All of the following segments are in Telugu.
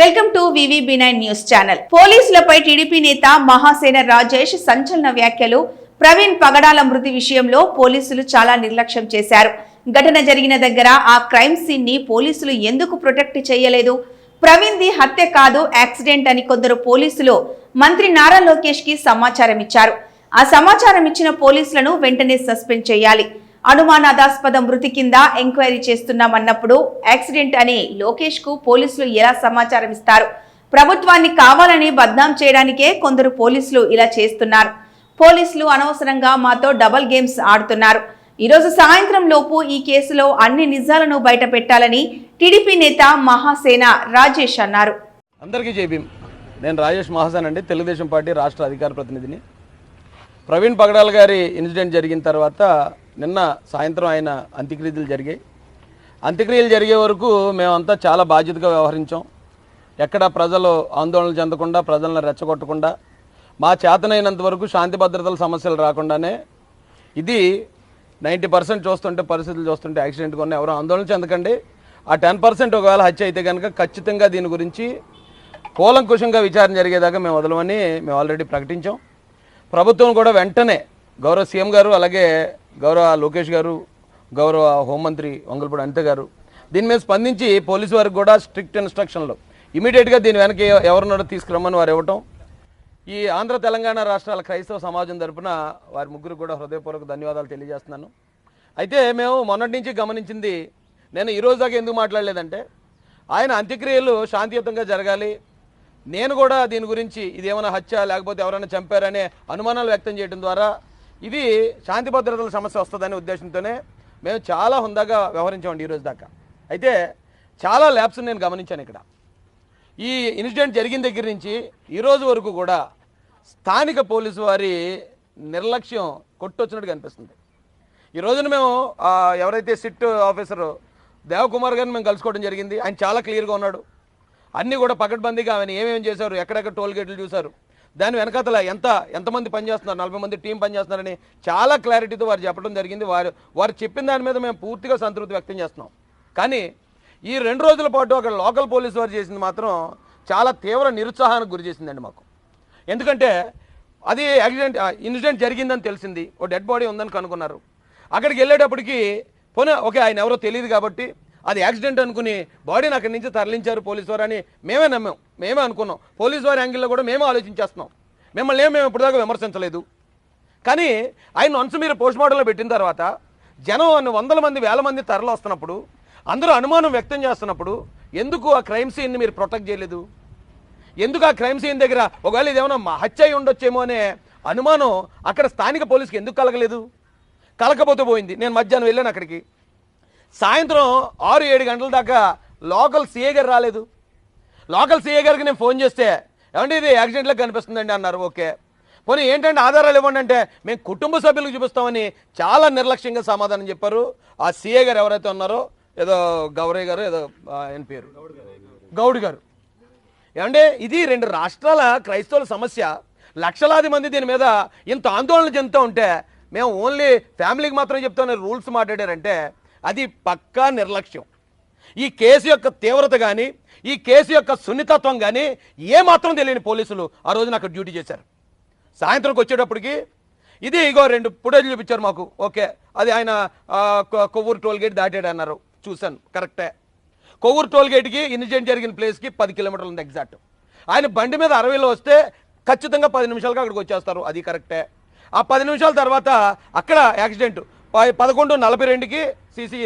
Welcome to VV nine news channel. పోలీసులపై టీడీపీ నేత మహాసేన రాజేష్ సంచలన వ్యాఖ్యలు ప్రవీణ్ పగడాల మృతి విషయంలో పోలీసులు చాలా నిర్లక్ష్యం చేశారు. ఘటన జరిగిన దగ్గర ఆ క్రైమ్ సీన్ని పోలీసులు ఎందుకు ప్రొటెక్ట్ చేయలేదు? ప్రవీణ్ ది హత్య కాదు యాక్సిడెంట్ అని కొందరు పోలీసులు మంత్రి నారా లోకేష్కి సమాచారం ఇచ్చారు ఆ సమాచారం ఇచ్చిన పోలీసులను వెంటనే సస్పెండ్ చేయాలి. అనుమానాదాస్పద మృతి కింద ఎంక్వైరీ చేస్తున్నామన్నప్పుడు యాక్సిడెంట్ అని లోకేష్కు పోలీసులు ఎలా సమాచారం ఇస్తారు? ప్రభుత్వాన్ని కావాలని బద్నాం చేయడానికే కొందరు పోలీసులు ఇలా చేస్తున్నారు. పోలీసులు అనవసరంగా మాతో డబల్ గేమ్స్ ఆడుతున్నారు. ఈరోజు సాయంత్రం లోపు ఈ కేసులో అన్ని నిజాలను బయట పెట్టాలని టీడీపీ నేత మహాసేన రాజేష్ అన్నారు. అందరికీ జైభీం నేను రాజేష్ మహాసేన్ అండి. తెలుగుదేశం పార్టీ రాష్ట్ర అధికార ప్రతినిధిని. ప్రవీణ్ పగడాల్ గారి ఇన్సిడెంట్ జరిగిన తర్వాత నిన్న సాయంత్రం ఆయన అంత్యక్రియలు జరిగాయి. అంత్యక్రియలు జరిగే వరకు మేమంతా చాలా బాధ్యతగా వ్యవహరించాం. ఎక్కడ ప్రజలు ఆందోళన చెందకుండా ప్రజలను రెచ్చగొట్టకుండా మా చేతనైనంత వరకు శాంతి భద్రతల సమస్యలు రాకుండానే ఇది నైంటీ పర్సెంట్ చూస్తుంటే పరిస్థితులు చూస్తుంటే యాక్సిడెంట్ కొన్ని ఎవరు ఆందోళన చెందకండి. ఆ టెన్ పర్సెంట్ ఒకవేళ హత్య అయితే కనుక ఖచ్చితంగా దీని గురించి కూలంకుషంగా విచారణ జరిగేదాకా మేము వదలమని మేము ఆల్రెడీ ప్రకటించాం. ప్రభుత్వం కూడా వెంటనే గౌరవ సీఎం గారు అలాగే గౌరవ లోకేష్ గారు గౌరవ హోంమంత్రి వంగల్పూడి అనిత గారు దీని మీద స్పందించి పోలీసు వారికి కూడా స్ట్రిక్ట్ ఇన్స్ట్రక్షన్లు. ఇమీడియట్గా దీని వెనక ఎవరినో తీసుకురమ్మని వారు ఇవ్వటం. ఈ ఆంధ్ర తెలంగాణ రాష్ట్రాల క్రైస్తవ సమాజం తరపున వారి ముగ్గురు కూడా హృదయపూర్వక ధన్యవాదాలు తెలియజేస్తున్నాను. అయితే మేము మొన్నటి నుంచి గమనించింది నేను ఈరోజు దాకా ఎందుకు మాట్లాడలేదంటే ఆయన అంత్యక్రియలు శాంతియుతంగా జరగాలి. నేను కూడా దీని గురించి ఇది ఏమైనా హత్య లేకపోతే ఎవరైనా చంపారనే అనుమానాలు వ్యక్తం చేయడం ద్వారా ఇది శాంతి భద్రతల సమస్య వస్తుందనే ఉద్దేశంతోనే మేము చాలా హుందాగా వ్యవహరించామండి ఈరోజు దాకా. అయితే చాలా ల్యాబ్స్ నేను గమనించాను ఇక్కడ. ఈ ఇన్సిడెంట్ జరిగిన దగ్గర నుంచి ఈరోజు వరకు కూడా స్థానిక పోలీసు వారి నిర్లక్ష్యం కొట్టొచ్చినట్టు కనిపిస్తుంది ఈ రోజున మేము ఎవరైతే సిట్ ఆఫీసర్ దేవకుమార్ గారిని మేము కలుసుకోవడం జరిగింది. ఆయన చాలా క్లియర్గా ఉన్నాడు. అన్నీ కూడా పకడ్బందీగా ఆయన ఏమేమి చేశారు ఎక్కడెక్కడ టోల్ గేట్లు చూశారు. దాని వెనకాతల ఎంత ఎంతమంది పనిచేస్తున్నారు నలభై మంది టీం పనిచేస్తున్నారని చాలా క్లారిటీతో వారు చెప్పడం జరిగింది. వారు వారు చెప్పిన దాని మీద మేము పూర్తిగా సంతృప్తి వ్యక్తం చేస్తున్నాం. కానీ ఈ రెండు రోజుల పాటు అక్కడ లోకల్ పోలీసు వారు చేసింది మాత్రం చాలా తీవ్ర నిరుత్సాహానికి గురి చేసిందండి మాకు. ఎందుకంటే అది యాక్సిడెంట్ ఇన్సిడెంట్ జరిగిందని తెలిసింది. ఓ డెడ్ బాడీ ఉందని కనుక్కున్నారు. అక్కడికి వెళ్ళేటప్పటికి పోనీ ఓకే ఆయన ఎవరో తెలియదు కాబట్టి అది యాక్సిడెంట్ అనుకుని బాడీని అక్కడి నుంచి తరలించారు పోలీసు వారు అని మేమే నమ్మాం. మేమే అనుకున్నాం. పోలీసు వారి యాంగిల్లో కూడా మేమే ఆలోచించేస్తున్నాం. మిమ్మల్ని ఏం మేము ఇప్పటిదాకా విమర్శించలేదు. కానీ ఆయన వన్స్ మీరు పోస్ట్ మార్టంలో పెట్టిన తర్వాత జనం వందల మంది వేల మంది తరలి వస్తున్నప్పుడు అందరూ అనుమానం వ్యక్తం చేస్తున్నప్పుడు ఎందుకు ఆ క్రైమ్ సీన్ని మీరు ప్రొటెక్ట్ చేయలేదు? ఎందుకు ఆ క్రైమ్ సీన్ దగ్గర ఒకవేళ ఇదేమన్నా మా హత్య అయి ఉండొచ్చేమో అనే అనుమానం అక్కడ స్థానిక పోలీసుకి ఎందుకు కలగలేదు? కలకపోతే పోయింది. నేను మధ్యాహ్నం వెళ్ళాను అక్కడికి. సాయంత్రం ఆరు ఏడు గంటల దాకా లోకల్ సీఏ గారు రాలేదు. లోకల్ సీఏ గారికి నేను ఫోన్ చేస్తే ఏమంటే ఇది యాక్సిడెంట్లో కనిపిస్తుందండి అన్నారు. ఓకే. పోనీ ఏంటంటే ఆధారాలు ఇవ్వండి అంటే మేము కుటుంబ సభ్యులకు చూపిస్తామని చాలా నిర్లక్ష్యంగా సమాధానం చెప్పారు. ఆ సీఏ గారు ఎవరైతే ఉన్నారో ఏదో గౌరయ్య గారు ఏదో ఆయన పేరు. గౌడ్ గారు. ఏమంటే ఇది రెండు రాష్ట్రాల క్రైస్తవుల సమస్య. లక్షలాది మంది దీని మీద ఇంత ఆందోళన చెందుతూ ఉంటే మేము ఓన్లీ ఫ్యామిలీకి మాత్రం చెప్తాను రూల్స్ మాట్లాడారంటే అది పక్కా నిర్లక్ష్యం. ఈ కేసు యొక్క తీవ్రత కానీ ఈ కేసు యొక్క సున్నితత్వం కానీ ఏమాత్రం తెలియని పోలీసులు ఆ రోజున అక్కడ డ్యూటీ చేశారు. సాయంత్రంకి వచ్చేటప్పటికి ఇది ఇగో రెండు ఫుటేజ్ చూపించారు మాకు. ఓకే అది ఆయన కొవ్వూరు టోల్గేట్ దాటాడు అన్నారు. చూశాను కరెక్టే. కొవ్వూరు టోల్గేట్కి ఇన్సిడెంట్ జరిగిన ప్లేస్కి పది కిలోమీటర్లు ఉంది ఎగ్జాక్ట్. ఆయన బండి మీద అరవైలో వస్తే ఖచ్చితంగా పది నిమిషాలుగా అక్కడికి వచ్చేస్తారు. అది కరెక్టే. ఆ పది నిమిషాల తర్వాత అక్కడ యాక్సిడెంట్. పదకొండు నలభై రెండుకి సీసీ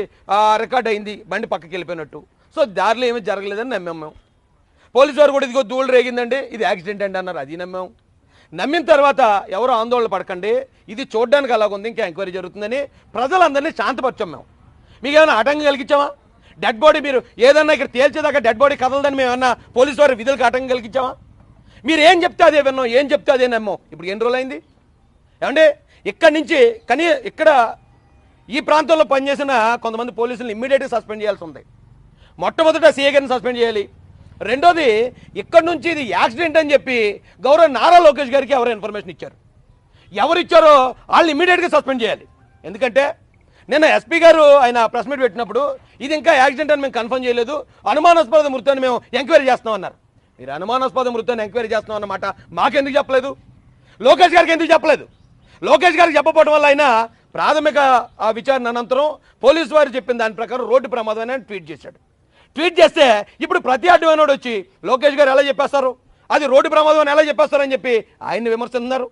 రికార్డ్ అయింది. బండి పక్కకి వెళ్ళిపోయినట్టు. సో దారిలో ఏమీ జరగలేదని నమ్మాం మేము. పోలీసు వారు కూడా ఇదిగో ధూళి రేగిందండి. ఇది యాక్సిడెంట్ అండి అన్నారు. అది నమ్మాం. నమ్మిన తర్వాత ఎవరు ఆందోళన పడకండి. ఇది చూడడానికి అలాగుంది. ఇంకా ఎంక్వైరీ జరుగుతుందని ప్రజలందరినీ శాంతపరిచాం మేము. మీకు ఏమైనా ఆటంకం కలిగించామా డెడ్ బాడీ మీరు ఏదన్నా ఇక్కడ తేల్చేదాకా డెడ్ బాడీ కదలదని మేము ఏమన్నా పోలీసు వారి విధులకు ఆటంకం కలిగించామా మీరు ఏం చెప్తే అదే విన్నాం. ఏం చెప్తే అదే నమ్మాం. ఇప్పుడు ఎన్ని రోజులు అయింది ఏమంటే ఇక్కడి నుంచి కనీ ఇక్కడ ఈ ప్రాంతంలో పనిచేసిన కొంతమంది పోలీసులను ఇమ్మీడియట్గా సస్పెండ్ చేయాల్సి ఉంది. మొట్టమొదట సీఏ గారిని సస్పెండ్ చేయాలి. రెండోది ఇక్కడ నుంచి ఇది యాక్సిడెంట్ అని చెప్పి గౌరవ నారా లోకేష్ గారికి ఎవరు ఇన్ఫర్మేషన్ ఇచ్చారు. ఎవరు ఇచ్చారో వాళ్ళు ఇమ్మీడియట్గా సస్పెండ్ చేయాలి. ఎందుకంటే నిన్న ఎస్పీ గారు ఆయన ప్రెస్ మీట్ పెట్టినప్పుడు ఇది ఇంకా యాక్సిడెంట్ అని మేము కన్ఫర్మ్ చేయలేదు. అనుమానాస్పద మృతాన్ని మేము ఎంక్వైరీ చేస్తాం అన్నారు. మీరు అనుమానాస్పద మృతాన్ని ఎంక్వైరీ చేస్తాం అన్నమాట మాకెందుకు చెప్పలేదు? లోకేష్ గారికి ఎందుకు చెప్పలేదు? లోకేష్ గారికి చెప్పకపోవడం వల్ల ఆయన ప్రాథమిక ఆ విచారణ అనంతరం పోలీసు వారు చెప్పిన దాని ప్రకారం రోడ్డు ప్రమాదం అని ట్వీట్ చేశాడు. ట్వీట్ చేస్తే ఇప్పుడు ప్రతి అడ్డమైనోడు వచ్చి లోకేష్ గారు ఎలా చెప్పేస్తారు? అది రోడ్డు ప్రమాదం అని ఎలా చెప్పేస్తారని చెప్పి ఆయన్ని విమర్శిస్తున్నారు.